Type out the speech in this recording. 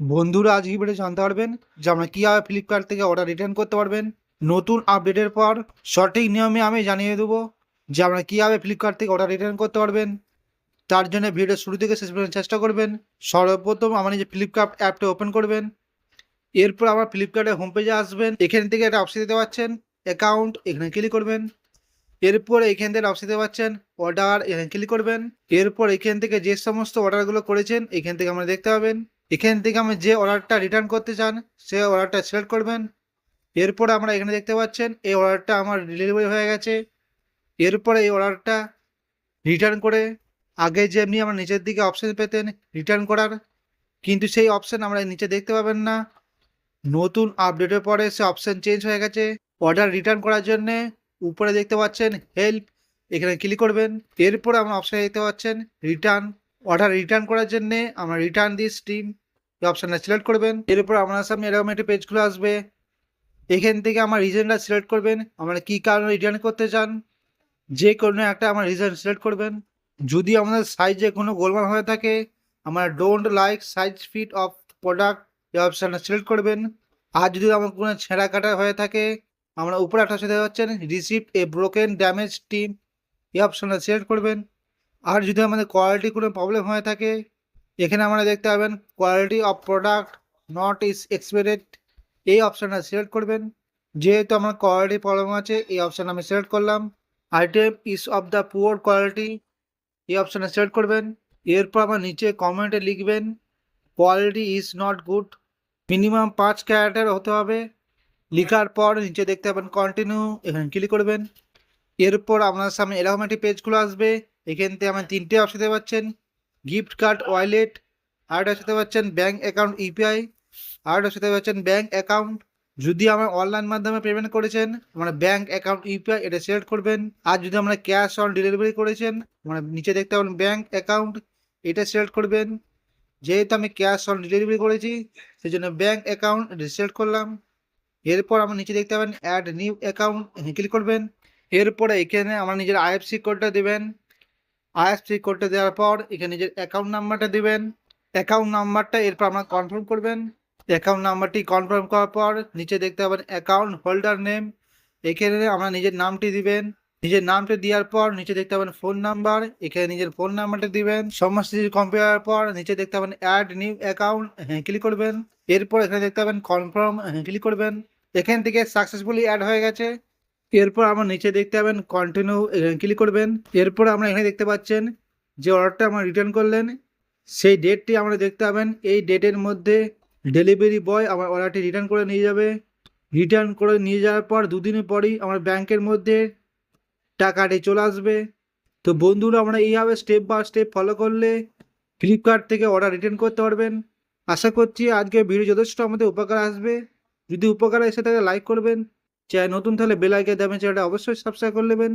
বন্ধুরা আজ এই ভিডিও জানতে পারবেন যে আমরা কীভাবে ফ্লিপকার্ট থেকে অর্ডার রিটার্ন করতে পারবেন। নতুন আপডেটের পর সঠিক নিয়মে আমি জানিয়ে দেবো যে আমরা কীভাবে ফ্লিপকার্ট থেকে অর্ডার রিটার্ন করতে পারবেন। তার জন্য ভিডিও শুরু থেকে শেষ পর্যন্ত চেষ্টা করবেন। সর্বপ্রথম আমার নিজে ফ্লিপকার্ট অ্যাপটা ওপেন করবেন। এরপর আমার ফ্লিপকার্টের হোম পেজে আসবেন। এখান থেকে একটা অপশন দিতে পারছেন অ্যাকাউন্ট এখানে ক্লিক করবেন। এরপর এখান থেকে অপশন দিতে পাচ্ছেন অর্ডার এখানে ক্লিক করবেন। এরপর এখান থেকে যে সমস্ত অর্ডারগুলো করেছেন, এখান থেকে আমরা দেখতে পাবেন। এখান থেকে আমরা যে অর্ডারটা রিটার্ন করতে চান, সে অর্ডারটা সিলেক্ট করবেন। এরপর আমরা এখানে দেখতে পাচ্ছেন, এই অর্ডারটা আমার ডেলিভারি হয়ে গেছে। এরপরে এই অর্ডারটা রিটার্ন করে, আগে যে এমনি আমরা নিচের দিকে অপশান পেতেন রিটার্ন করার, কিন্তু সেই অপশান আমরা নিচে দেখতে পাবেন না। নতুন আপডেটের পরে সে অপশান চেঞ্জ হয়ে গেছে। অর্ডার রিটার্ন করার জন্যে উপরে দেখতে পাচ্ছেন হেল্প এখানে ক্লিক করবেন। এরপর আমরা অপশানে দেখতে পাচ্ছেন রিটার্ন অর্ডার রিটার্ন করার জন্যে আমরা রিটার্ন দিস টিম এই অপশানটা সিলেক্ট করবেন। এরপর আপনার সামনে এরকম একটি পেজ খুলে আসবে। এখান থেকে আমার রিজনটা সিলেক্ট করবেন। আমরা কী কারণে রিটার্ন করতে চান? যে কোনো একটা আমার রিজন সিলেক্ট করবেন। যদি আমাদের সাইজে কোনো গোলমাল হয়ে থাকে, আমরা don't like size fit of product এই অপশানটা সিলেক্ট করবেন। আর যদি আমার কোনো ছেঁড়া কাটা হয়ে থাকে, আমরা উপরে একটা সাথে পাচ্ছেন receive a broken damaged item এই অপশানটা সিলেক্ট করবেন। আর যদি আমাদের কোয়ালিটি কোনো প্রবলেম হয়ে থাকে এখানে আমরা দেখতে পাবেন quality of product not is expected এই অপশানটা সিলেক্ট করবেন। যেহেতু আমার কোয়ালিটি প্রবলেম আছে, এই অপশান আমি সিলেক্ট করলাম। Item is of the poor quality এই অপশানটা সিলেক্ট করবেন। এরপর আমার নিচে কমেন্টে লিখবেন quality is not good minimum পাঁচ ক্যারেক্টার হতে হবে। লেখার পর নিচে দেখতে পাবেন কন্টিনিউ এখানে ক্লিক করবেন। এরপর আপনার সামনে এরকম একটি পেজ খুলে আসবে। এখান থেকে আমার তিনটে অপশন দিতে পাচ্ছেন। গিফট কার্ড ওয়ালেট আরেকটা সাথে পাচ্ছেন ব্যাঙ্ক অ্যাকাউন্ট ইউপিআই আরেকটা সাথে পাচ্ছেন ব্যাঙ্ক অ্যাকাউন্ট যদি আমরা অনলাইন মাধ্যমে পেমেন্ট করেছেন, আমরা ব্যাঙ্ক অ্যাকাউন্ট ইউপিআই এটা সিলেক্ট করবেন। আর যদি আমরা ক্যাশ অন ডেলিভারি করেছেন মানে নিচে দেখতে পাবেন ব্যাঙ্ক অ্যাকাউন্ট এটা সিলেক্ট করবেন। যেহেতু আমি ক্যাশ অন ডেলিভারি করেছি সেই জন্য ব্যাঙ্ক অ্যাকাউন্ট সিলেক্ট করলাম। এরপর আমরা নিচে দেখতে পাবেন অ্যাড নিউ অ্যাকাউন্ট ক্লিক করবেন। এরপরে এখানে আমরা নিজের আইএফসি কোডটা দেবেন। আইএফসি কোডটা দেওয়ার পর এখানে নিজের অ্যাকাউন্ট নাম্বারটা দিবেন। অ্যাকাউন্ট নাম্বারটা এরপর আপনার কনফার্ম করবেন। অ্যাকাউন্ট নাম্বারটি কনফার্ম করার পর নিচে দেখতে পাবেন অ্যাকাউন্ট হোল্ডার নেম এখানে আমরা নিজের নামটি দিবেন। নিজের নামটা দেওয়ার পর নিচে দেখতে পাবেন ফোন নাম্বার এখানে নিজের ফোন নাম্বারটা দিবেন। সমস্ত কিছু কমপ্লিট পর নিচে দেখতে পাবেন অ্যাড নিউ অ্যাকাউন্ট হ্যাঁ ক্লিক করবেন। এরপর এখানে দেখতে পাবেন কনফার্ম হ্যাঁ ক্লিক করবেন। এখান থেকে সাকসেসফুলি অ্যাড হয়ে গেছে। এরপর আমরা নিচে দেখতে পাবেন কন্টিনিউ ক্লিক করবেন। এরপর আমরা এখানে দেখতে পাচ্ছেন যে অর্ডারটা আমরা রিটার্ন করলেন। সেই ডেটটি আমরা দেখতে পাবেন, এই ডেটের মধ্যে ডেলিভারি বয় আমার অর্ডারটি রিটার্ন করে নিয়ে যাবে। রিটার্ন করে নিয়ে যাওয়ার পর দুদিনের পরই আমার ব্যাংকের মধ্যে টাকাটি চলে আসবে। তো বন্ধুরা, আমরা এইভাবে স্টেপ বাই স্টেপ ফলো করলে ফ্লিপকার্ট থেকে অর্ডার রিটার্ন করতে পারবেন। আশা করছি আজকে ভিডিও যথেষ্ট আমাদের উপকার আসবে। যদি উপকার এসে থাকে লাইক করবেন। চ্যানেল নতুন তাহলে বেল দামে দেবেন চ্যানেলটা অবশ্যই সাবস্ক্রাইব করে নেবেন।